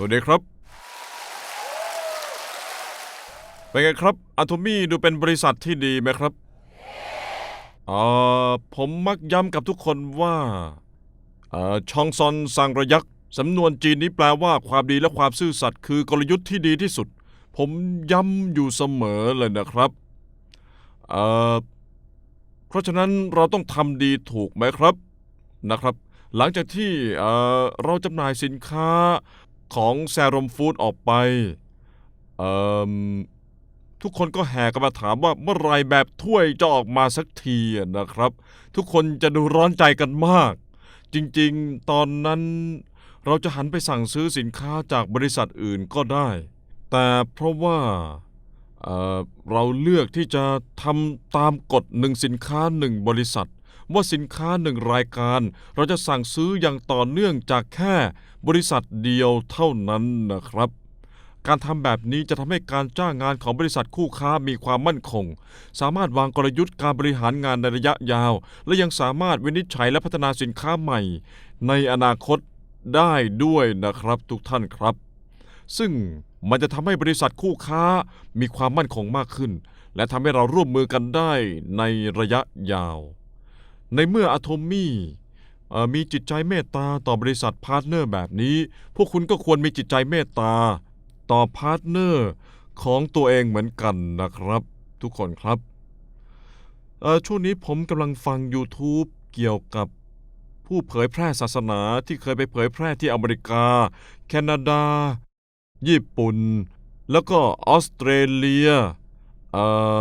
สวัสดีครับ เป็นไงครับอะโทมี่ดูเป็นบริษัทที่ดีไหมครับเอ่อผมมักย้ำกับทุกคนว่าเอ่อชองซอนซังระยักษ์สำนวนจีนนี้แปลว่าความดีและความซื่อสัตย์คือกลยุทธ์ที่ดีที่สุด ผมย้ำอยู่เสมอเลยนะครับเอ่อเพราะฉะนั้นเราต้องทำดีถูกไหมครับนะครับ หลังจากที่เอ่อเราจำหน่ายสินค้า ของแซรมฟู้ดออกไป เอ่อ ทุกคนก็แห่กันมาถามว่าเมื่อไรแบบถ้วยจะออกมาสักทีนะครับ ทุกคนจะดูร้อนใจกันมาก จริงๆ ตอนนั้นเราจะหันไปสั่งซื้อสินค้าจากบริษัทอื่นก็ได้ แต่เพราะว่าเเราเลือกที่จะทำตามกฎหนึ่งสินค้าหนึ่งบริษัท ว่าสินค้าหนึ่งรายการ เราจะสั่งซื้ออย่างต่อเนื่องจากแค่บริษัทเดียวเท่านั้นนะครับ การทำแบบนี้จะทำให้การจ้างงานของบริษัทคู่ค้ามีความมั่นคง สามารถวางกลยุทธ์การบริหารงานในระยะยาว และยังสามารถวินิจฉัยและพัฒนาสินค้าใหม่ ในอนาคตได้ด้วยนะครับทุกท่านครับ ซึ่งมันจะทำให้บริษัทคู่ค้ามีความมั่นคงมากขึ้น และทำให้เราร่วมมือกันได้ในระยะยาว ในเมื่ออะโทมี่มีจิตใจเมตตาต่อบริษัทพาร์ทเนอร์แบบนี้ พวกคุณก็ควรมีจิตใจเมตตา ต่อพาร์ทเนอร์ของตัวเองเหมือนกันนะครับ ทุกคนครับช่วงนี้ผมกำลังฟัง YouTube เกี่ยวกับผู้เผยแพร่ศาสนาที่เคยไปเผยแพร่ที่อเมริกา แคนาดา ญี่ปุ่น แล้วก็ออสเตรเลียเอ่อ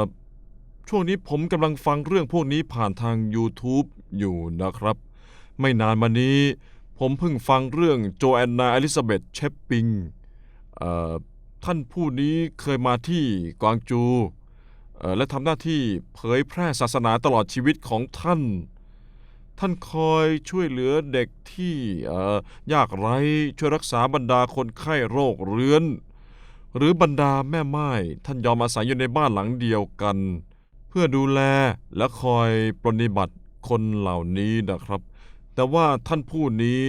ช่วงนี้ผมกำลังฟังเรื่องพวกนี้ผ่านทาง YouTube อยู่นะครับ ไม่นานมานี้ ผมเพิ่งฟังเรื่องโจแอนนาอลิซาเบธเชปปิงท่านผู้นี้เคยมาที่กวางจู และทำหน้าที่เผยแพร่ศาสนาตลอดชีวิตของท่าน ท่านคอยช่วยเหลือเด็กที่ยากไร้ช่วยรักษาบรรดาคนไข้โรคเรื้อน หรือบรรดาแม่ไม้ท่านยอมอาศัยอยู่ในบ้านหลังเดียวกัน พื่อดูแลและคอยปรนนิบัติคนเหล่านี้นะครับ แต่ว่าท่านผู้นี้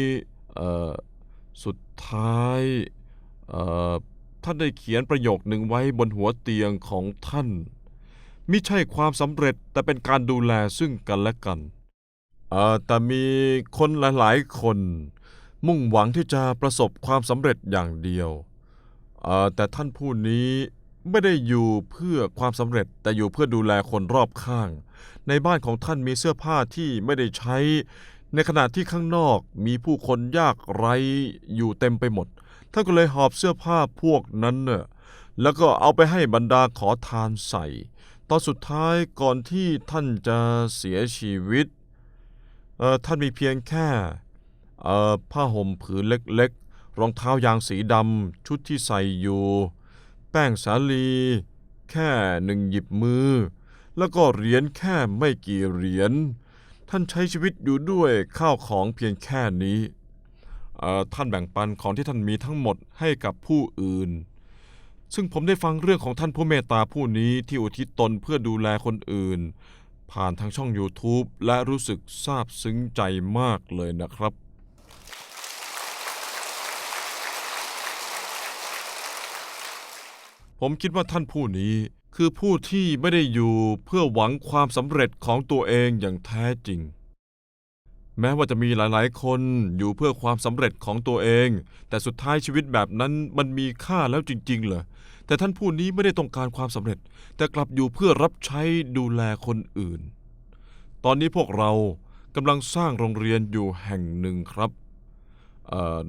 สุดท้ายท่านได้เขียนประโยคหนึ่งไว้บนหัวเตียงของท่านมิใช่ความสำเร็จแต่เป็นการดูแลซึ่งกันและกันแต่มีคนหลาย ๆ คน มุ่งหวังที่จะประสบความสำเร็จอย่างเดียวแต่ท่านผู้นี้ ไม่ได้อยู่เพื่อความสำเร็จ แต่อยู่เพื่อดูแลคนรอบข้าง ในบ้านของท่านมีเสื้อผ้าที่ไม่ได้ใช้ ในขณะที่ข้างนอกมีผู้คนยากไร้อยู่เต็มไปหมด ท่านก็เลยหอบเสื้อผ้าพวกนั้นเน่ะแล้วก็เอาไปให้บรรดาขอทานใส่ ตอนสุดท้ายก่อนที่ท่านจะเสียชีวิตเอ่อท่านมีเพียงแค่เอ่อผ้าห่มผืนเล็กๆ รองเท้ายางสีดำชุดที่ใส่อยู่ แป้งสาลี แค่หนึ่งหยิบมือ แล้วก็เหรียญแค่ไม่กี่เหรียญ ท่านใช้ชีวิตอยู่ด้วยข้าวของเพียงแค่นี้ท่านแบ่งปันของที่ท่านมีทั้งหมดให้กับผู้อื่น ซึ่งผมได้ฟังเรื่องของท่านผู้เมตตาผู้นี้ที่อุทิศตนเพื่อดูแลคนอื่น ผ่านทางช่อง YouTube และรู้สึกซาบซึ้งใจมากเลยนะครับ ผมคิดว่าท่านผู้นี้คือผู้ที่ไม่ได้อยู่เพื่อหวังความสำเร็จของตัวเองอย่างแท้จริง แม้ว่าจะมีหลายๆ คนอยู่เพื่อความสำเร็จของตัวเอง แต่สุดท้ายชีวิตแบบนั้นมันมีค่าแล้วจริง ๆ เหรอแต่ท่านผู้นี้ไม่ได้ต้องการความสำเร็จ แต่กลับอยู่เพื่อรับใช้ดูแลคนอื่น ตอนนี้พวกเรากำลังสร้างโรงเรียนอยู่แห่งหนึ่งครับ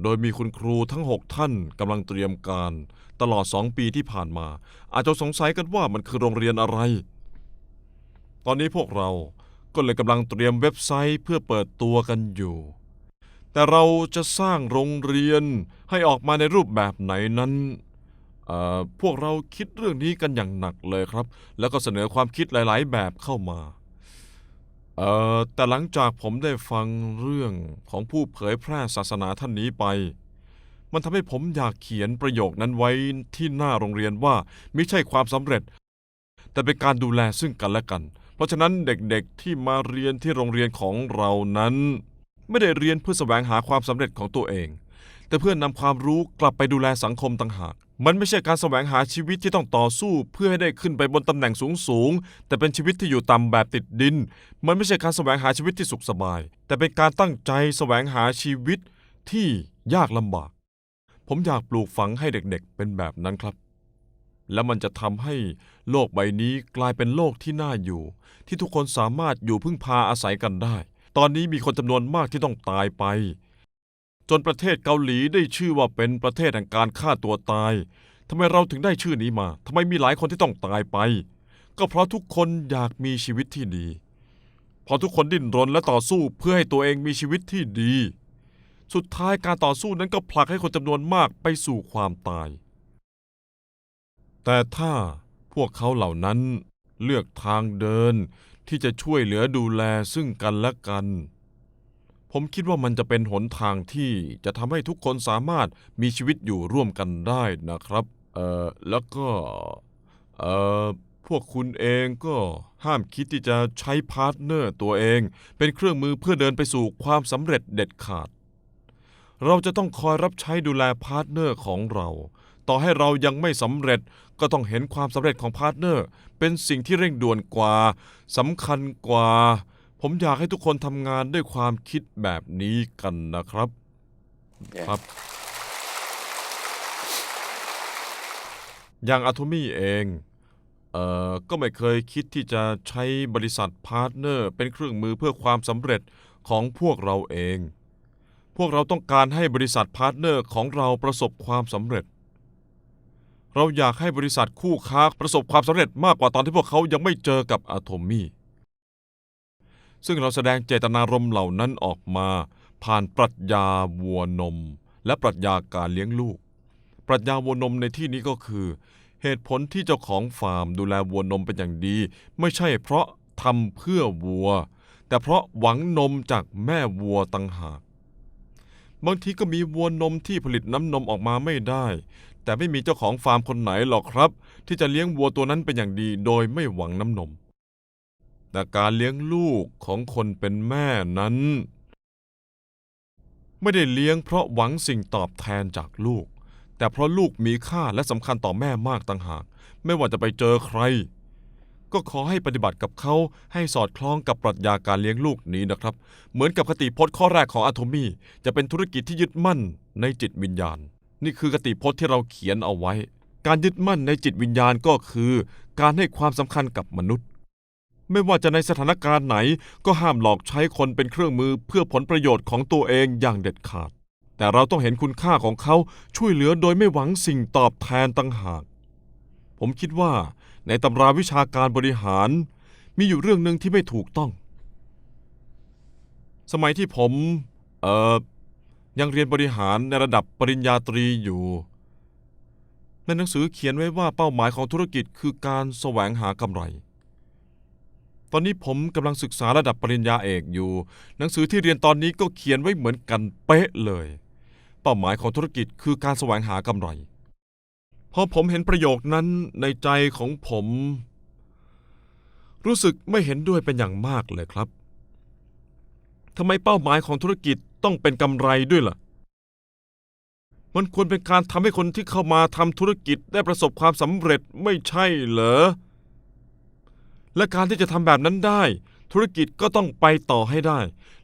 โดยมีคุณครูทั้ง 6 ท่านกำลังเตรียมการ ตลอด2ปีที่ผ่านมา อาจจะสงสัยกันว่ามันคือโรงเรียนอะไร ตอนนี้พวกเราก็เลยกำลังเตรียมเว็บไซต์เพื่อเปิดตัวกันอยู่ แต่เราจะสร้างโรงเรียนให้ออกมาในรูปแบบไหนนั้นพวกเราคิดเรื่องนี้กันอย่างหนักเลยครับ แล้วก็เสนอความคิดหลาย ๆ แบบเข้ามาแต่หลังจากผมได้ฟังเรื่องของผู้เผยแพร่ศาสนาท่านนี้ไป มันทำให้ผมอยากเขียนประโยคนั้นไว้ที่หน้าโรงเรียนว่าไม่ใช่ความสำเร็จ แต่เป็นการดูแลซึ่งกันและกัน เพราะฉะนั้นเด็กๆที่มาเรียนที่โรงเรียนของเรานั้น ไม่ได้เรียนเพื่อแสวงหาความสำเร็จของตัวเอง แต่เพื่อนำความรู้กลับไปดูแลสังคมต่างหาก มันไม่ใช่การแสวงหาชีวิตที่ต้องต่อสู้เพื่อให้ได้ขึ้นไปบนตำแหน่งสูงสูงๆแต่เป็นชีวิตที่อยู่ต่ำแบบติดดิน มันไม่ใช่การแสวงหาชีวิตที่สุขสบาย แต่เป็นการตั้งใจแสวงหาชีวิตที่ยากลำบาก ผมอยากปลูกฝังให้เด็กๆ เป็นแบบนั้นครับ และมันจะทำให้โลกใบนี้กลายเป็นโลกที่น่าอยู่ ที่ทุกคนสามารถอยู่พึ่งพาอาศัยกันได้ ตอนนี้มีคนจำนวนมากที่ต้องตายไป จนประเทศเกาหลีได้ชื่อว่าเป็นประเทศแห่งการฆ่าตัวตายทำไมเราถึงได้ชื่อนี้มาทำไมมีหลายคนที่ต้องตายไป ก็เพราะทุกคนอยากมีชีวิตที่ดี พอทุกคนดิ้นรนและต่อสู้เพื่อให้ตัวเองมีชีวิตที่ดี สุดท้ายการต่อสู้นั้นก็ผลักให้คนจำนวนมากไปสู่ความตาย แต่ถ้าพวกเขาเหล่านั้นเลือกทางเดินที่จะช่วยเหลือดูแลซึ่งกันและกัน ผมคิดว่ามันจะเป็นหนทางที่จะทำให้ทุกคนสามารถมีชีวิตอยู่ร่วมกันได้นะครับ เอ่อ แล้วก็ เอ่อ พวกคุณเองก็ห้ามคิดที่จะใช้พาร์ทเนอร์ตัวเอง เป็นเครื่องมือเพื่อเดินไปสู่ความสำเร็จเด็ดขาด เราจะต้องคอยรับใช้ดูแลพาร์ทเนอร์ของเรา ต่อให้เรายังไม่สำเร็จก็ต้องเห็นความสำเร็จของพาร์ทเนอร์ เป็นสิ่งที่เร่งด่วนกว่าสำคัญกว่า ผมอยากให้ทุกคนทำงานด้วยความคิดแบบนี้กันนะครับ Yeah. ครับ อย่างอะโทมี่เองเอ่อก็ไม่เคยคิดที่จะใช้บริษัทพาร์ทเนอร์ เป็นเครื่องมือเพื่อความสำเร็จของพวกเราเองพ วกเราต้องการให้บริษัทพาร์ทเนอร์ของเราประสบความสำเร็จ เราอยากให้บริษัทคู่ค้าประสบความสำเร็จมากกว่าตอนที่พวกเขายังไม่เจอกับอะโทมี่ ซึ่งเราแสดงเจตนารมณ์เหล่านั้นออกมาผ่านปรัชญาวัวนม และปรัชญาการเลี้ยงลูก ปรัชญาวัวนมในที่นี้ก็คือ เหตุผลที่เจ้าของฟาร์มดูแลวัวนมเป็นอย่างดี ไม่ใช่เพราะทำเพื่อวัว แต่เพราะหวังนมจากแม่วัวต่างหาก บางทีก็มีวัวนมที่ผลิตน้ำนมออกมาไม่ได้ แต่ไม่มีเจ้าของฟาร์มคนไหนหรอกครับ ที่จะเลี้ยงวัวตัวนั้นเป็นอย่างดีโดยไม่หวังน้ำนม แต่การเลี้ยงลูกของคนเป็นแม่นั้น ไม่ได้เลี้ยงเพราะหวังสิ่งตอบแทนจากลูก แต่เพราะลูกมีค่าและสำคัญต่อแม่มากต่างหาก ไม่ว่าจะไปเจอใคร ก็ขอให้ปฏิบัติกับเขาให้สอดคล้องกับปรัชญาการเลี้ยงลูกนี้นะครับ เหมือนกับคติพจน์ข้อแรกของอะโทมี่จะเป็นธุรกิจที่ยึดมั่นในจิตวิญญาณ นี่คือคติพจน์ที่เราเขียนเอาไว้ การยึดมั่นในจิตวิญญาณก็คือ การให้ความสำคัญกับมนุษย์ ไม่ว่าจะในสถานการณ์ไหนก็ห้ามหลอกใช้คนเป็นเครื่องมือเพื่อผลประโยชน์ของตัวเองอย่างเด็ดขาด แต่เราต้องเห็นคุณค่าของเขาช่วยเหลือโดยไม่หวังสิ่งตอบแทนต่างหาก ผมคิดว่า ในตำราวิชาการบริหาร มีอยู่เรื่องหนึ่งที่ไม่ถูกต้อง สมัยที่ผมเอ่อยังเรียนบริหารในระดับปริญญาตรีอยู่ ในหนังสือเขียนไว้ว่าเป้าหมายของธุรกิจคือการแสวงหากำไร ตอนนี้ผมกำลังศึกษาระดับปริญญาเอกอยู่ หนังสือที่เรียนตอนนี้ก็เขียนไว้เหมือนกันเป๊ะเลย เป้าหมายของธุรกิจคือการแสวงหากำไร พอผมเห็นประโยคนั้นในใจของผม รู้สึกไม่เห็นด้วยเป็นอย่างมากเลยครับทำไมเป้าหมายของธุรกิจต้องเป็นกำไรด้วยล่ะ มันควรเป็นการทำให้คนที่เข้ามาทำธุรกิจได้ประสบความสำเร็จไม่ใช่เหรอ และการที่จะทำแบบนั้นได้ ธุรกิจก็ต้องไปต่อให้ได้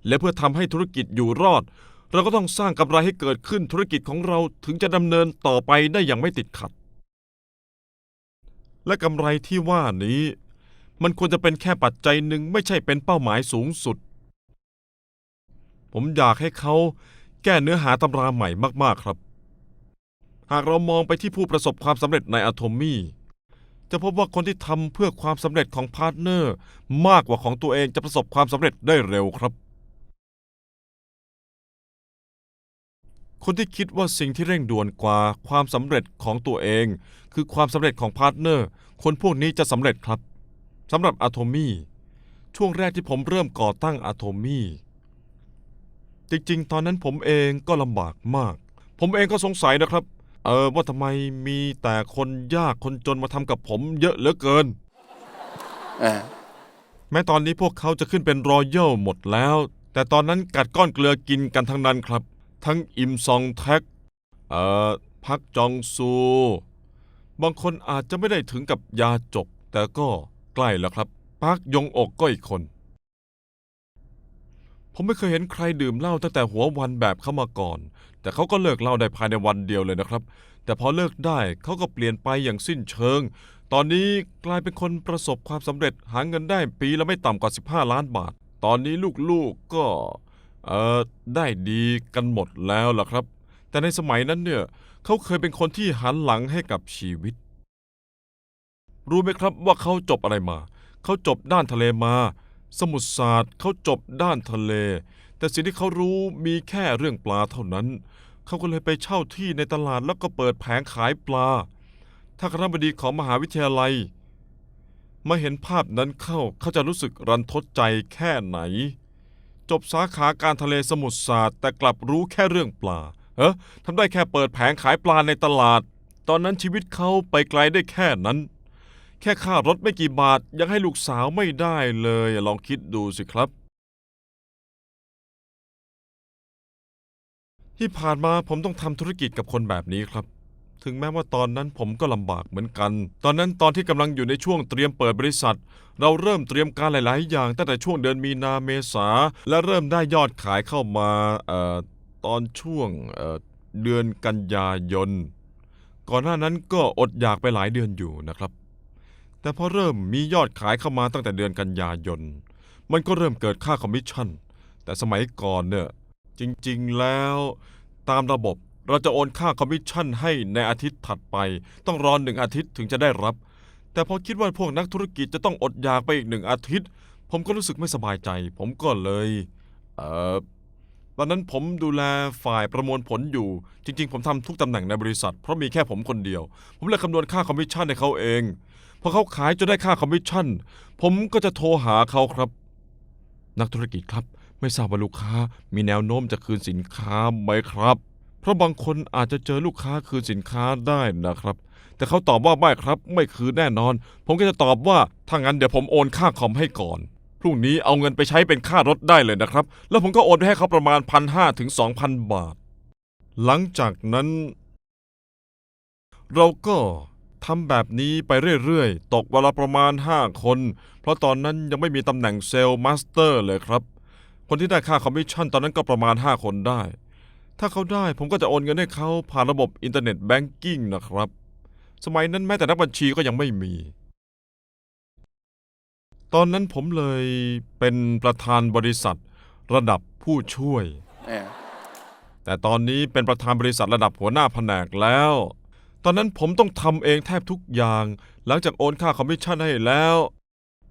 และเพื่อทำให้ธุรกิจอยู่รอด เราก็ต้องสร้างกำไรให้เกิดขึ้นธุรกิจของเราถึงจะดำเนินต่อไปได้อย่างไม่ติดขัด และกำไรที่ว่านี้ มันควรจะเป็นแค่ปัจจัยหนึ่งไม่ใช่เป็นเป้าหมายสูงสุด ผมอยากให้เขาแก้เนื้อหาตำราใหม่มากๆครับ หากเรามองไปที่ผู้ประสบความสำเร็จในอะโทมี่จะพบว่าคนที่ทำเพื่อความสำเร็จของพาร์ทเนอร์ มากกว่าของตัวเองจะประสบความสำเร็จได้เร็วครับ คนที่คิดว่าสิ่งที่เร่งด่วนกว่าความสำเร็จของตัวเอง คือความสำเร็จของพาร์ทเนอร์ คนพวกนี้จะสำเร็จครับสำหรับอะโทมี่ช่วงแรกที่ผมเริ่มก่อตั้งอะโทมี่จริงๆ ตอนนั้นผมเองก็ลำบากมาก ผมเองก็สงสัยนะครับ เออว่าทำไมมีแต่คนยากคนจนมาทำกับผมเยอะเหลือเกิน Uh, แม้ตอนนี้พวกเขาจะขึ้นเป็นรอยัลหมดแล้ว แต่ตอนนั้นกัดก้อนเกลือกินกันทั้งนั้นครับ ทั้งอิมซองแท็กเอ่อพักจองซู บางคนอาจจะไม่ได้ถึงกับยาจบ แต่ก็ใกล้แล้วครับพักยงอกก็อีกคน ผมไม่เคยเห็นใครดื่มเหล้าตั้งแต่หัววันแบบเขามาก่อน แต่เขาก็เลิกเหล้าได้ภายในวันเดียวเลยนะครับ แต่พอเลิกได้เขาก็เปลี่ยนไปอย่างสิ้นเชิง ตอนนี้กลายเป็นคนประสบความสำเร็จหาเงินได้ปีละไม่ต่ำกว่า 15 ล้านบาท ตอนนี้ลูกๆก็ เอ่อได้ดีกันหมดแล้วล่ะครับ แต่ในสมัยนั้นเนี่ยเขาเคยเป็นคนที่หันหลังให้กับชีวิต รู้ไหมครับว่าเขาจบอะไรมา เขาจบด้านทะเลมา สมุทรศาสตร์เขาจบด้านทะเล แต่สิ่งที่เขารู้มีแค่เรื่องปลาเท่านั้น เขาก็เลยไปเช่าที่ในตลาดแล้วก็เปิดแผงขายปลา ถ้าคณะบดีของมหาวิทยาลัย มาเห็นภาพนั้นเข้าเขาจะรู้สึกรันทดใจแค่ไหน จบสาขาการทะเลสมุทรศาสตร์แต่กลับรู้แค่เรื่องปลา เฮ้ทำได้แค่เปิดแผงขายปลาในตลาด ตอนนั้นชีวิตเขาไปไกลได้แค่นั้น แค่ค่ารถไม่กี่บาทยังให้ลูกสาวไม่ได้เลย ลองคิดดูสิครับ ที่ผ่านมาผมต้องทำธุรกิจกับคนแบบนี้ครับ ถึงแม้ว่าตอนนั้นผมก็ลำบากเหมือนกัน ตอนนั้นตอนที่กำลังอยู่ในช่วงเตรียมเปิดบริษัท เราเริ่มเตรียมการหลาย ๆ อย่างตั้งแต่ช่วงเดือนมีนาเมษา และเริ่มได้ยอดขายเข้ามาเอ่อตอนช่วงเอ่อเดือนกันยายน ก่อนหน้านั้นก็อดอยากไปหลายเดือนอยู่นะครับ แต่พอเริ่มมียอดขายเข้ามาตั้งแต่เดือนกันยายน มันก็เริ่มเกิดค่าคอมมิชชั่น แต่สมัยก่อนเนี่ยจริง ๆ แล้วตามระบบ เราจะโอนค่าคอมมิชชั่นให้ในอาทิตย์ถัดไป ต้องรอหนึ่งอาทิตย์ถึงจะได้รับ แต่พอคิดว่าพวกนักธุรกิจจะต้องอดอยากไปอีกหนึ่งอาทิตย์ ผมก็รู้สึกไม่สบายใจ ผมก็เลยเออตอนนั้นผมดูแลฝ่ายประมวลผลอยู่ จริง ๆ ผมทำทุกตำแหน่งในบริษัท เพราะมีแค่ผมคนเดียว ผมเลยคำนวณค่าคอมมิชชั่นให้เขาเองพอเขาขายจนได้ค่าคอมมิชชั่น ผมก็จะโทรหาเขาครับ นักธุรกิจครับ ไม่ทราบว่าลูกค้ามีแนวโน้มจะคืนสินค้าไหมครับ ราะบางคนอาจจะเจอลูกค้าคืนสินค้าได้นะครับ แต่เขาตอบว่าไม่ครับ ไม่คืนแน่นอน ผมก็จะตอบว่าถ้างั้นเดี๋ยวผมโอนค่าคอมให้ก่อนพรุ่งนี้เอาเงินไปใช้เป็นค่ารถได้เลยนะครับ แล้วผมก็โอนไปให้เขาประมาณพันห้าถึงสองพันบาท หลังจากนั้น เราก็ทำแบบนี้ไปเรื่อยๆ ตกวันละประมาณ 5 คน เพราะตอนนั้นยังไม่มีตำแหน่งเซลล์มาสเตอร์เลยครับ คนที่ได้ค่าคอมมิชชั่นตอนนั้นก็ประมาณ 5 คนได้ ถ้าเขาได้ผมก็จะโอนเงินให้เขาผ่านระบบอินเทอร์เน็ตแบงกิ้งนะครับ สมัยนั้นแม้แต่นักบัญชีก็ยังไม่มี ตอนนั้นผมเลยเป็นประธานบริษัทระดับผู้ช่วยแต่ตอนนี้เป็นประธานบริษัทระดับหัวหน้าแผนกแล้ว ตอนนั้นผมต้องทำเองแทบทุกอย่าง หลังจากโอนค่าคอมมิชชั่นให้แล้ว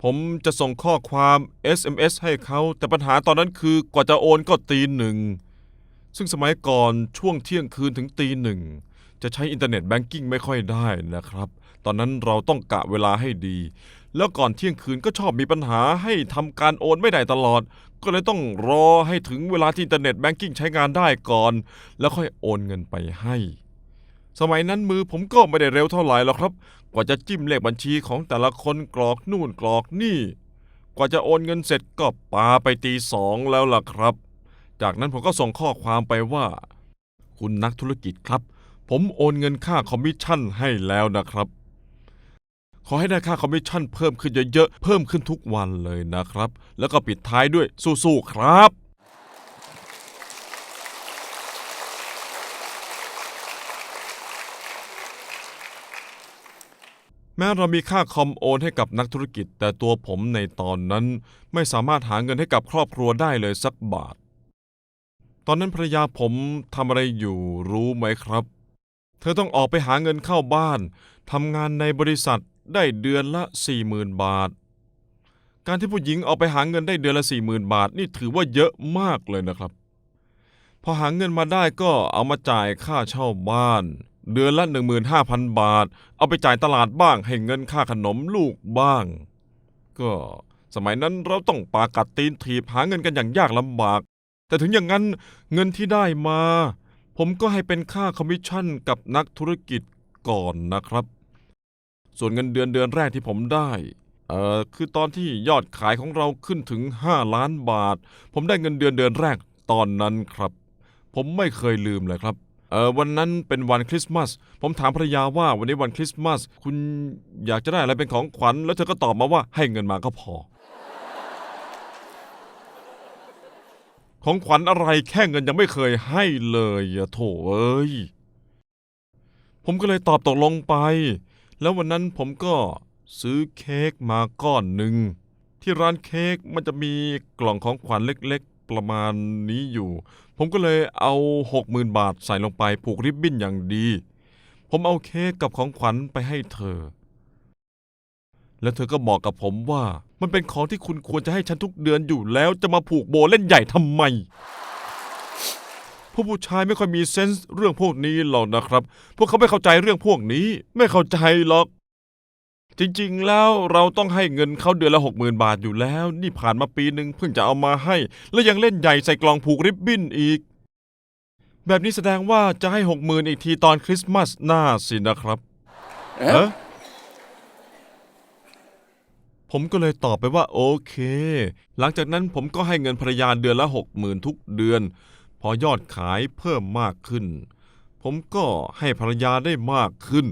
ผมจะส่งข้อความ SMS ให้เขา แต่ปัญหาตอนนั้นคือกว่าจะโอนก็ตีหนึ่ง ซึ่งสมัยก่อนช่วงเที่ยงคืนถึงตีหนึ่งจะใช้อินเทอร์เน็ตแบงกิ้งไม่ค่อยได้นะครับ ตอนนั้นเราต้องกะเวลาให้ดี แล้วก่อนเที่ยงคืนก็ชอบมีปัญหาให้ทำการโอนไม่ได้ตลอด ก็เลยต้องรอให้ถึงเวลาที่อินเทอร์เน็ตแบงกิ้งใช้งานได้ก่อน แล้วค่อยโอนเงินไปให้ สมัยนั้นมือผมก็ไม่ได้เร็วเท่าไหร่หรอกครับ กว่าจะจิ้มเลขบัญชีของแต่ละคนกรอกนู่นกรอกนี่ กว่าจะโอนเงินเสร็จก็ปาไปตีสองแล้วล่ะครับ จากนั้นผมก็ส่งข้อความไปว่า คุณนักธุรกิจครับ ผมโอนเงินค่าคอมมิชชั่นให้แล้วนะครับ ขอให้ได้ค่าคอมมิชชั่นเพิ่มขึ้นเยอะๆเพิ่มขึ้นทุกวันเลยนะครับ แล้วก็ปิดท้ายด้วยสู้ๆครับ แม้เรามีค่าคอมโอนให้กับนักธุรกิจ แต่ตัวผมในตอนนั้นไม่สามารถหาเงินให้กับครอบครัวได้เลยสักบาท ตอนนั้นภรรยาผมทำอะไรอยู่รู้ไหมครับ เธอต้องออกไปหาเงินเข้าบ้านทำงานในบริษัทได้เดือนละ40,000บาท การที่ผู้หญิงออกไปหาเงินได้เดือนละ40,000บาท นี่ถือว่าเยอะมากเลยนะครับ พอหาเงินมาได้ก็เอามาจ่ายค่าเช่าบ้าน เดือนละ 15,000 บาท เอาไปจ่ายตลาดบ้างให้เงินค่าขนมลูกบ้าง ก็สมัยนั้นเราต้องปากัดตีนถีบหาเงินกันอย่างยากลำบาก แต่ถึงอย่างนั้นเงินที่ได้มา ผมก็ให้เป็นค่าคอมมิชชั่นกับนักธุรกิจก่อนนะครับ ส่วนเงินเดือนเดือนแรกที่ผมได้เอ่อคือตอนที่ยอดขายของเราขึ้นถึง 5 ล้านบาท ผมได้เงินเดือนเดือนแรกตอนนั้นครับ ผมไม่เคยลืมเลยครับเออวันนั้นเป็นวันคริสต์มาส ผมถามภรรยาว่าวันนี้วันคริสต์มาส คุณอยากจะได้อะไรเป็นของขวัญ แล้วเธอก็ตอบมาว่าให้เงินมาก็พอ ของขวัญอะไรแค่เงินยังไม่เคยให้เลยอะโถเอ้ย ผมก็เลยตอบตกลงไป แล้ววันนั้นผมก็ซื้อเค้กมาก้อนหนึ่ง ที่ร้านเค้กมันจะมีกล่องของขวัญเล็กๆ ประมาณนี้อยู่ ผมก็เลยเอาหกหมื่นบาทใส่ลงไปผูกริบบิ้นอย่างดี ผมเอาเค้กกับของขวัญไปให้เธอ แล้วเธอก็บอกกับผมว่า มันเป็นของที่คุณควรจะให้ฉันทุกเดือนอยู่แล้วจะมาผูกโบเล่นใหญ่ทำไมผู้ผู้ชายไม่ค่อยมีเซนส์เรื่องพวกนี้หรอกนะครับ พวกเขาไม่เข้าใจเรื่องพวกนี้ ไม่เข้าใจหรอก จริงๆ แล้วเราต้องให้เงินเขาเดือนละหกหมื่นบาทอยู่แล้ว นี่ผ่านมาปีหนึ่งเพิ่งจะเอามาให้ แล้วยังเล่นใหญ่ใส่กล่องผูกริบบิ้นอีก แบบนี้แสดงว่าจะให้หกหมื่นอีกทีตอนคริสต์มาสหน้าสินะครับ เอ๊ะเอ๊ะ ผมก็เลยตอบไปว่าโอเค หลังจากนั้นผมก็ให้เงินภรรยาเดือนละหกหมื่นทุกเดือน พอยอดขายเพิ่มมากขึ้น ผมก็ให้ภรรยาได้มากขึ้น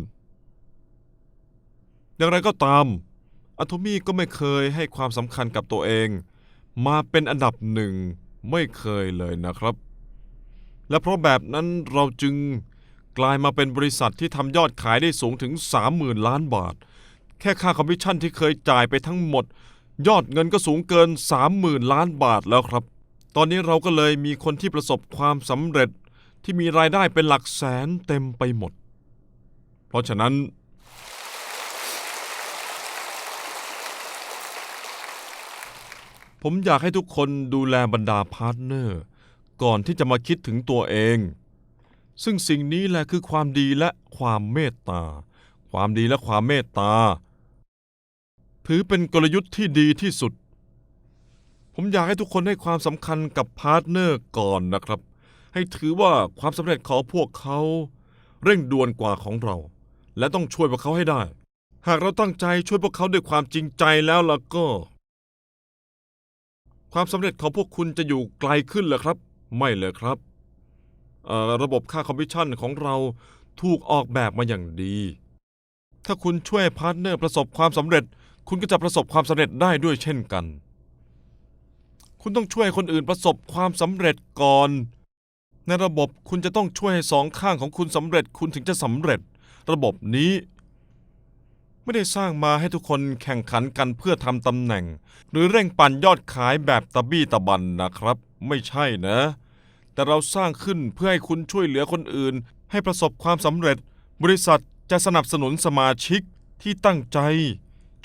อย่างไรก็ตามอะโทมี่ก็ไม่เคยให้ความสำคัญกับตัวเอง มาเป็นอันดับหนึ่งไม่เคยเลยนะครับ และเพราะแบบนั้นเราจึงกลายมาเป็นบริษัทที่ทำยอดขายได้สูงถึง 30,000 ล้านบาท แค่ค่าคอมมิชชั่นที่เคยจ่ายไปทั้งหมด ยอดเงินก็สูงเกิน 30,000 ล้านบาทแล้วครับ ตอนนี้เราก็เลยมีคนที่ประสบความสำเร็จที่มีรายได้เป็นหลักแสนเต็มไปหมด เพราะฉะนั้น ผมอยากให้ทุกคนดูแลบรรดาพาร์ทเนอร์ ก่อนที่จะมาคิดถึงตัวเอง ซึ่งสิ่งนี้แหละคือความดีและความเมตตา ความดีและความเมตตา ถือเป็นกลยุทธ์ที่ดีที่สุด ผมอยากให้ทุกคนให้ความสำคัญกับพาร์ทเนอร์ก่อนนะครับ ให้ถือว่าความสำเร็จของพวกเขา เร่งด่วนกว่าของเรา และต้องช่วยพวกเขาให้ได้ หากเราตั้งใจช่วยพวกเขาด้วยความจริงใจแล้วล่ะก็ ความสำเร็จของพวกคุณจะอยู่ไกลขึ้นเหรอครับ ไม่เลยครับระบบค่าคอมมิชชั่นของเราถูกออกแบบมาอย่างดี ถ้าคุณช่วยพาร์ทเนอร์ประสบความสำเร็จ คุณก็จะประสบความสำเร็จได้ด้วยเช่นกัน คุณต้องช่วยคนอื่นประสบความสำเร็จก่อน ในระบบคุณจะต้องช่วยให้สองข้างของคุณสำเร็จ คุณถึงจะสำเร็จ ระบบนี้ ไม่ได้สร้างมาให้ทุกคนแข่งขันกันเพื่อทำตำแหน่ง หรือเร่งปั่นยอดขายแบบตะบี้ตะบันนะครับ ไม่ใช่นะ แต่เราสร้างขึ้นเพื่อให้คุณช่วยเหลือคนอื่น ให้ประสบความสำเร็จ บริษัทจะสนับสนุนสมาชิกที่ตั้งใจ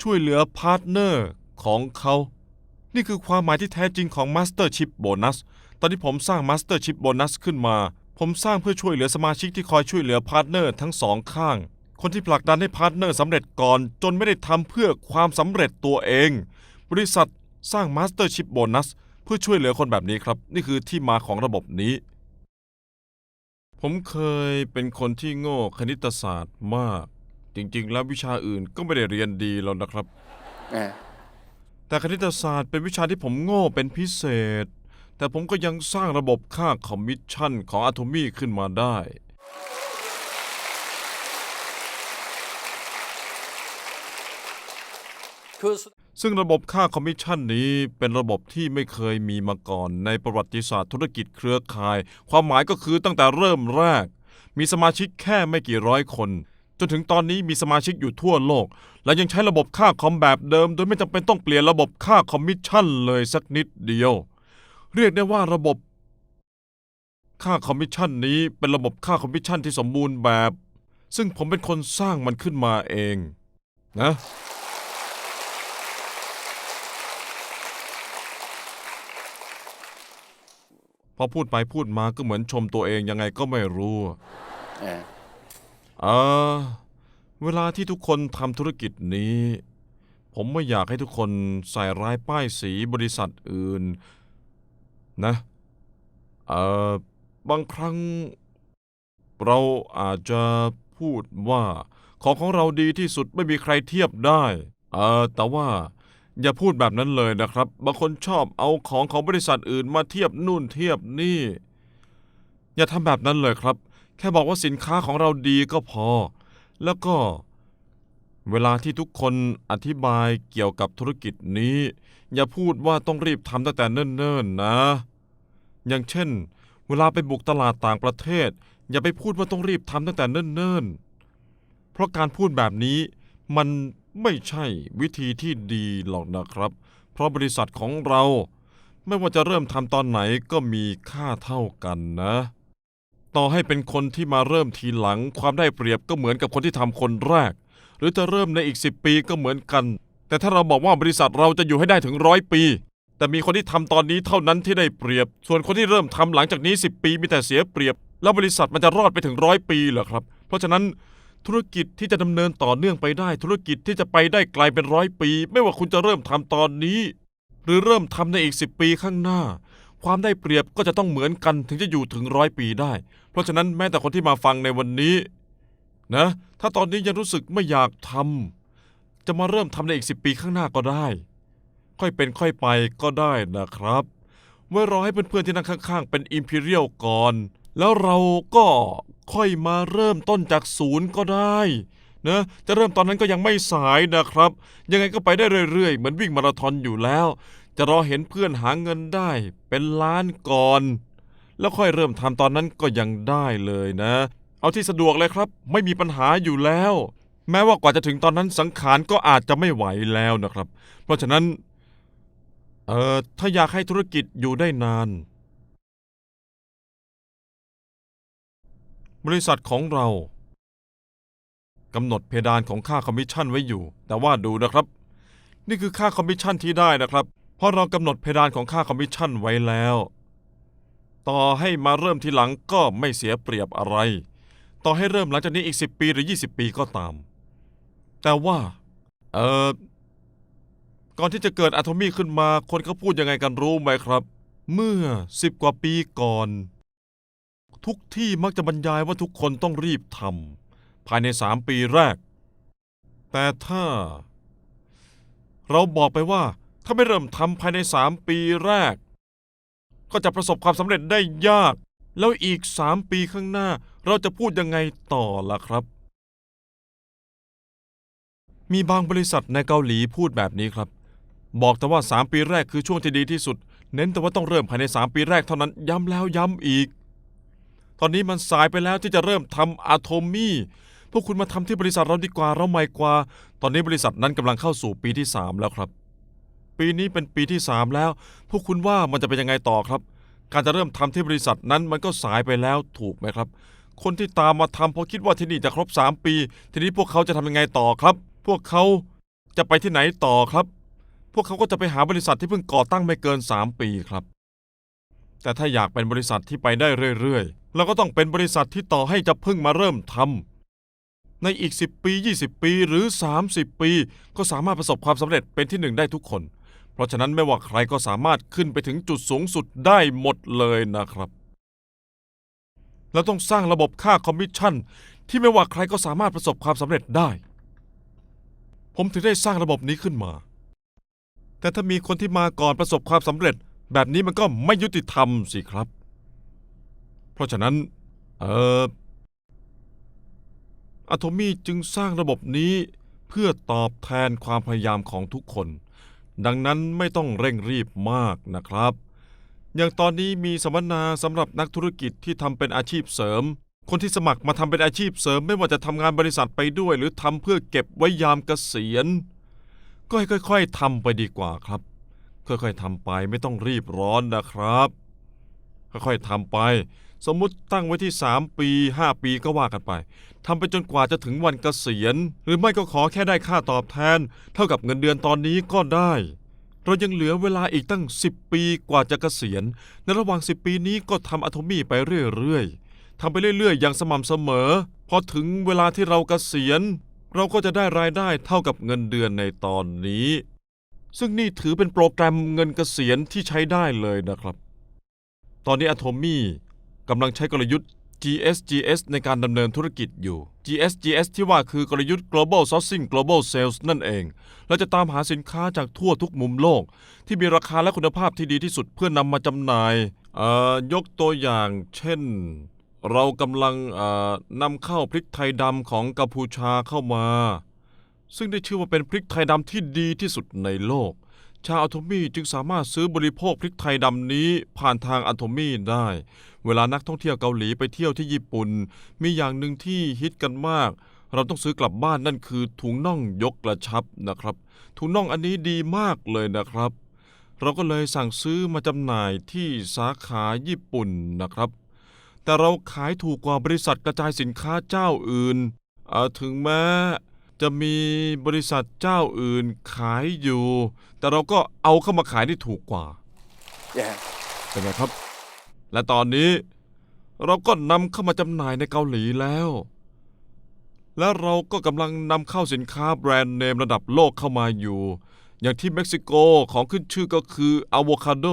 ช่วยเหลือพาร์ทเนอร์ของเขา นี่คือความหมายที่แท้จริงของ Mastership Bonus ตอนที่ผมสร้าง Mastership Bonus ขึ้นมา ผมสร้างเพื่อช่วยเหลือสมาชิกที่คอยช่วยเหลือพาร์ทเนอร์ทั้งสองข้าง คนที่ผลักดันให้พาร์ทเนอร์สำเร็จก่อน จนไม่ได้ทำเพื่อความสำเร็จตัวเอง บริษัทสร้าง Mastership Bonus เพื่อช่วยเหลือคนแบบนี้ครับ นี่คือที่มาของระบบนี้ ผมเคยเป็นคนที่โง่คณิตศาสตร์มาก จริง ๆ แล้ววิชาอื่นก็ไม่ได้เรียนดีหรอกนะครับ เอ๊ะแต่คณิตศาสตร์เป็นวิชาที่ผมโง่เป็นพิเศษ แต่ผมก็ยังสร้างระบบค่าคอมมิชชั่นของอะโทมี่ขึ้นมาได้ คือซึ่งระบบค่าคอมมิชชั่นนี้เป็นระบบที่ไม่เคยมีมาก่อนในประวัติศาสตร์ธุรกิจเครือข่าย ความหมายก็คือตั้งแต่เริ่มแรก มีสมาชิกแค่ไม่กี่ร้อยคน จนถึงตอนนี้มีสมาชิกอยู่ทั่วโลก และยังใช้ระบบค่าคอมแบบเดิม โดยไม่จำเป็นต้องเปลี่ยนระบบค่าคอมมิชชั่นเลยสักนิดเดียว เรียกได้ว่าระบบ ค่าคอมมิชชั่นนี้เป็นระบบค่าคอมมิชชั่นที่สมบูรณ์แบบ ซึ่งผมเป็นคนสร้างมันขึ้นมาเอง นะพอพูดไปพูดมาก็เหมือนชมตัวเองยังไงก็ไม่รู้ อ๊ะเออเวลาที่ทุกคนทำธุรกิจนี้ ผมไม่อยากให้ทุกคนใส่ร้ายป้ายสีบริษัทอื่น นะเออบางครั้ง เราอาจจะพูดว่า ของของเราดีที่สุดไม่มีใครเทียบได้เออแต่ว่าอย่าพูดแบบนั้นเลยนะครับ บางคนชอบเอาของของบริษัทอื่นมาเทียบนู่นเทียบนี่ อย่าทำแบบนั้นเลยครับ แค่บอกว่าสินค้าของเราดีก็พอ แล้วก็ เวลาที่ทุกคนอธิบายเกี่ยวกับธุรกิจนี้ อย่าพูดว่าต้องรีบทำตั้งแต่เนิ่นๆนะ อย่างเช่น เวลาไปบุกตลาดต่างประเทศ อย่าไปพูดว่าต้องรีบทำตั้งแต่เนิ่นๆ เพราะการพูดแบบนี้มันไม่ใช่วิธีที่ดีหรอกนะครับ เพราะบริษัทของเรา ไม่ว่าจะเริ่มทำตอนไหนก็มีค่าเท่ากันนะ ต่อให้เป็นคนที่มาเริ่มทีหลัง ความได้เปรียบก็เหมือนกับคนที่ทำคนแรก หรือจะเริ่มในอีก 10 ปีก็เหมือนกัน แต่ถ้าเราบอกว่าบริษัทเราจะอยู่ให้ได้ถึงร้อยปี แต่มีคนที่ทำตอนนี้เท่านั้นที่ได้เปรียบ ส่วนคนที่เริ่มทำหลังจากนี้ 10 ปีมีแต่เสียเปรียบ แล้วบริษัทมันจะรอดไปถึงร้อยปีเหรอครับ เพราะฉะนั้นธุรกิจที่จะดำเนินต่อเนื่องไปได้ ธุรกิจที่จะไปได้ไกลเป็นร้อยปี ไม่ว่าคุณจะเริ่มทำตอนนี้ หรือเริ่มทำในอีก 10 ปีข้างหน้า ความได้เปรียบก็จะต้องเหมือนกันถึงจะอยู่ถึงร้อยปีได้ เพราะฉะนั้นแม้แต่คนที่มาฟังในวันนี้ นะ ถ้าตอนนี้ยังรู้สึกไม่อยากทำจะมาเริ่มทำในอีกสิปีข้างหน้าก็ได้ ค่อยเป็นค่อยไปก็ได้นะครับไว้รอให้เพื่อนๆที่นั่งข้างๆ เป็นอิมพีเรียลก่อน แล้วเราก็ค่อยมาเริ่มต้นจากศูนย์ก็ได้นะจะเริ่มตอนนั้นก็ยังไม่สายนะครับ ยังไงก็ไปได้เรื่อยๆ เหมือนวิ่งมาราธอนอยู่แล้ว จะรอเห็นเพื่อนหาเงินได้ เป็นล้านก่อน แล้วค่อยเริ่มทำตอนนั้นก็ยังได้เลยนะ เอาที่สะดวกเลยครับ ไม่มีปัญหาอยู่แล้ว แม้ว่ากว่าจะถึงตอนนั้นสังขารก็อาจจะไม่ไหวแล้วนะครับ เพราะฉะนั้น เอ่อถ้าอยากให้ธุรกิจอยู่ได้นาน บริษัทของเรากำหนดเพดานของค่าคอมมิชชั่นไว้อยู่ แต่ว่าดูนะครับ นี่คือค่าคอมมิชชั่นที่ได้นะครับ เพราะเรากำหนดเพดานของค่าคอมมิชชั่นไว้แล้ว ต่อให้มาเริ่มทีหลังก็ไม่เสียเปรียบอะไร ต่อให้เริ่มหลังจากนี้อีก 10 ปีหรือ 20 ปีก็ตาม แต่ว่า เออก่อนที่จะเกิดอะโทมี่ขึ้นมาคนเขาพูดยังไงกันรู้ไหมครับ เมื่อ 10 กว่าปีก่อน ทุกที่มักจะบรรยายว่าทุกคนต้องรีบทำภายใน 3 ปีแรก แต่ถ้า เราบอกไปว่า ถ้าไม่เริ่มทำภายใน 3 ปีแรก ก็จะประสบความสำเร็จได้ยาก แล้วอีก 3 ปีข้างหน้า เราจะพูดยังไงต่อล่ะครับ มีบางบริษัทในเกาหลีพูดแบบนี้ครับ บอกแต่ว่า 3 ปีแรกคือช่วงที่ดีที่สุด เน้นแต่ว่าต้องเริ่มภายใน 3 ปีแรกเท่านั้นย้ำแล้วย้ำอีก ตอนนี้มันสายไปแล้วที่จะเริ่มทำอะโทมี่พวกคุณมาทำที่บริษัทเราดีกว่าเราใหม่กว่า ตอนนี้บริษัทนั้นกำลังเข้าสู่ปีที่ 3 แล้วครับ ปีนี้เป็นปีที่ 3 แล้ว พวกคุณว่ามันจะเป็นยังไงต่อครับ การจะเริ่มทำที่บริษัทนั้นมันก็สายไปแล้วถูกไหมครับ คนที่ตามมาทำเพราะคิดว่าที่นี่จะครบ 3 ปี ทีนี้พวกเขาจะทำยังไงต่อครับ พวกเขาจะไปที่ไหนต่อครับ พวกเขาก็จะไปหาบริษัทที่เพิ่งก่อตั้งไม่เกิน 3 ปีครับ แต่ถ้าอยากเป็นบริษัทที่ไปได้เรื่อยๆเราก็ต้องเป็นบริษัทที่ต่อให้จะเพิ่งมาเริ่มทำในอีก 10 ปี 20 ปี หรือ 30 ปี ก็สามารถประสบความสำเร็จเป็นที่หนึ่งได้ทุกคน ราะฉะนั้นไม่ว่าใครก็สามารถขึ้นไปถึงจุดสูงสุดได้หมดเลยนะครับเราต้องสร้างระบบค่าคอมมิชชั่น ที่ไม่ว่าใครก็สามารถประสบความสำเร็จได้ ผมถึงได้สร้างระบบนี้ขึ้นมา แต่ถ้ามีคนที่มาก่อนประสบความสำเร็จ แบบนี้มันก็ไม่ยุติธรรมสิครับ เพราะฉะนั้น เอออะโทมี่จึงสร้างระบบนี้เพื่อตอบแทนความพยายามของทุกคน ดังนั้นไม่ต้องเร่งรีบมากนะครับ อย่างตอนนี้มีสัมมนาสำหรับนักธุรกิจที่ทำเป็นอาชีพเสริม คนที่สมัครมาทำเป็นอาชีพเสริม ไม่ว่าจะทำงานบริษัทไปด้วย หรือทำเพื่อเก็บไว้ยามเกษียณ ก็ให้ค่อย ๆทำไปดีกว่าครับ ค่อยๆทำไปไม่ต้องรีบร้อนนะครับ ค่อยๆทำไป สมมุติตั้งไว้ที่ 3 ปี 5 ปีก็ว่ากันไป ทำไปจนกว่าจะถึงวันเกษียณ หรือไม่ก็ขอแค่ได้ค่าตอบแทน เท่ากับเงินเดือนตอนนี้ก็ได้ เรายังเหลือเวลาอีกตั้ง 10 ปีกว่าจะเกษียณ ในระหว่าง 10 ปีนี้ก็ทำอะโทมี่ไปเรื่อยๆทำไปเรื่อยๆ อย่างสม่ำเสมอ พอถึงเวลาที่เราเกษียณ เราก็จะได้รายได้เท่ากับเงินเดือนในตอนนี้ ซึ่งนี่ถือเป็นโปรแกรมเงินเกษียณที่ใช้ได้เลยนะครับ ตอนนี้อะโทมี่กำลังใช้กลยุทธ์ GSGS ในการดำเนินธุรกิจอยู่ GSGS ที่ว่าคือกลยุทธ์ Global Sourcing Global Sales นั่นเองเราจะตามหาสินค้าจากทั่วทุกมุมโลก ที่มีราคาและคุณภาพที่ดีที่สุดเพื่อนำมาจำหน่ายยกตัวอย่างเช่น เรากำลังนำเข้าพริกไทยดำของกัมพูชาเข้ามา ซึ่งได้ชื่อว่าเป็นพริกไทยดำที่ดีที่สุดในโลก ชาวอะโทมี่จึงสามารถซื้อบริโภคพริกไทยดำนี้ผ่านทางอะโทมี่ได้ เวลานักท่องเที่ยวเกาหลีไปเที่ยวที่ญี่ปุ่น มีอย่างหนึ่งที่ฮิตกันมาก เราต้องซื้อกลับบ้านนั่นคือถุงน่องยกกระชับนะครับ ถุงน่องอันนี้ดีมากเลยนะครับ เราก็เลยสั่งซื้อมาจำหน่ายที่สาขาญี่ปุ่นนะครับ แต่เราขายถูกกว่าบริษัทกระจายสินค้าเจ้าอื่นเอ่อถึงแม้จะมีบริษัทเจ้าอื่นขายอยู่ แต่เราก็เอาเข้ามาขายได้ถูกกว่า yeah เป็นไงครับ และตอนนี้เราก็นำเข้ามาจำหน่ายในเกาหลีแล้ว และเราก็กำลังนำเข้าสินค้าแบรนด์เนมระดับโลกเข้ามาอยู่ อย่างที่เม็กซิโกของขึ้นชื่อก็คืออะโวคาโด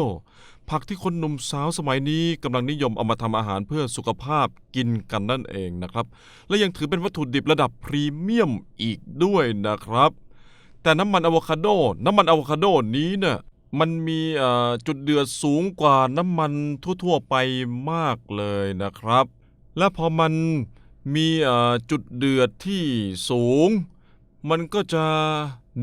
ผักที่คนหนุ่มสาวสมัยนี้กำลังนิยมเอามาทำอาหารเพื่อสุขภาพกินกันนั่นเองนะครับ และยังถือเป็นวัตถุดิบระดับพรีเมียมอีกด้วยนะครับ แต่น้ำมันอะโวคาโดน้ำมันอะโวคาโดนี้เนี่ย มันมีเอ่อจุดเดือดสูงกว่าน้ำมันทั่วๆไปมากเลยนะครับ และพอมันมีเอ่อจุดเดือดที่สูง มันก็จะ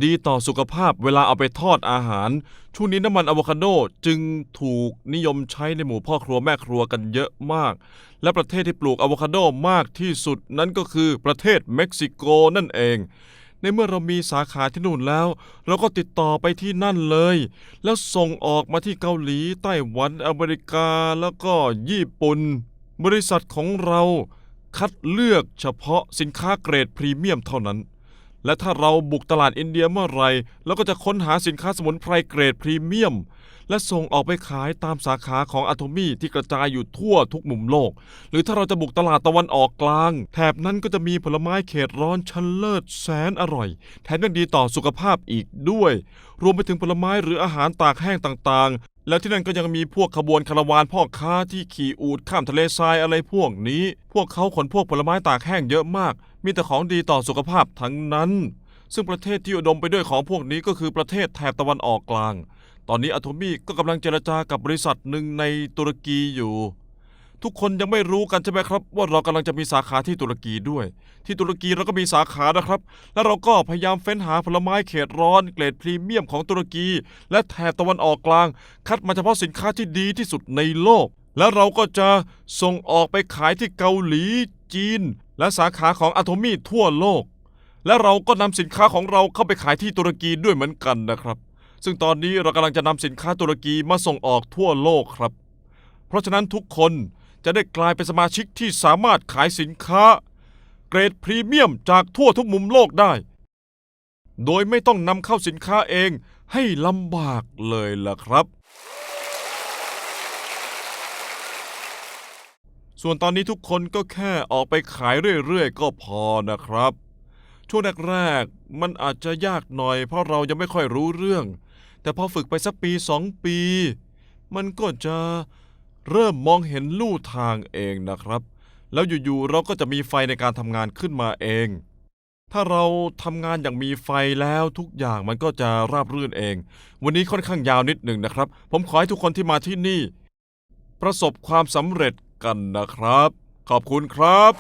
ดีต่อสุขภาพเวลาเอาไปทอดอาหาร ช่วงนี้น้ำมันอะโวคาโดจึงถูกนิยมใช้ในหมู่พ่อครัวแม่ครัวกันเยอะมาก และประเทศที่ปลูกอะโวคาโดมากที่สุดนั่นก็คือประเทศเม็กซิโกนั่นเอง ในเมื่อเรามีสาขาที่นู่นแล้ว เราก็ติดต่อไปที่นั่นเลย แล้วส่งออกมาที่เกาหลีไต้หวันอเมริกาแล้วก็ญี่ปุ่น บริษัทของเราคัดเลือกเฉพาะสินค้าเกรดพรีเมียมเท่านั้น และถ้าเราบุกตลาดอินเดียเมื่อไรเราก็จะค้นหาสินค้าสมุนไพรเกรดพรีเมียม และส่งออกไปขายตามสาขาของอะโทมี่ที่กระจายอยู่ทั่วทุกมุมโลก หรือถ้าเราจะบุกตลาดตะวันออกกลาง แถบนั้นก็จะมีผลไม้เขตร้อนชั้นเลิศแสนอร่อย แถมยังดีต่อสุขภาพอีกด้วย รวมไปถึงผลไม้หรืออาหารตากแห้งต่างๆ แล้วที่นั่นก็ยังมีพวกขบวนคาราวานพ่อค้าที่ขี่อูฐข้ามทะเลทรายอะไรพวกนี้ พวกเขาขนพวกผลไม้ตากแห้งเยอะมาก มีแต่ของดีต่อสุขภาพทั้งนั้นซึ่งประเทศที่อุดมไปด้วยของพวกนี้ก็คือประเทศแถบตะวันออกกลาง ตอนนี้อะโทมี่ก็กำลังเจรจากับบริษัทหนึ่งในตุรกีอยู่ ทุกคนยังไม่รู้กันใช่ไหมครับ ว่าเรากำลังจะมีสาขาที่ตุรกีด้วย ที่ตุรกีเราก็มีสาขานะครับ และเราก็พยายามเฟ้นหาผลไม้เขตร้อนเกรดพรีเมียมของตุรกี และแถบตะวันออกกลาง คัดมาเฉพาะสินค้าที่ดีที่สุดในโลก แล้วเราก็จะส่งออกไปขายที่เกาหลี จีน และสาขาของอะโทมี่ทั่วโลก และเราก็นำสินค้าของเราเข้าไปขายที่ตุรกีด้วยเหมือนกันนะครับ ซึ่งตอนนี้เรากำลังจะนำสินค้าตุรกีมาส่งออกทั่วโลกครับ เพราะฉะนั้นทุกคนจะได้กลายเป็นสมาชิกที่สามารถขายสินค้า เกรดพรีเมียมจากทั่วทุกมุมโลกได้ โดยไม่ต้องนำเข้าสินค้าเองให้ลำบากเลยล่ะครับ ส่วนตอนนี้ทุกคนก็แค่ออกไปขายเรื่อยๆ ก็พอนะครับ ช่วงแรกๆมันอาจจะยากหน่อยเพราะเรายังไม่ค่อยรู้เรื่อง แต่พอฝึกไปสักปีสองปี มันก็จะเริ่มมองเห็นลู่ทางเองนะครับ แล้วอยู่ๆเราก็จะมีไฟในการทำงานขึ้นมาเอง ถ้าเราทำงานอย่างมีไฟแล้วทุกอย่างมันก็จะราบรื่นเอง วันนี้ค่อนข้างยาวนิดหนึ่งนะครับ ผมขอให้ทุกคนที่มาที่นี่ ประสบความสำเร็จกันนะครับ ขอบคุณครับ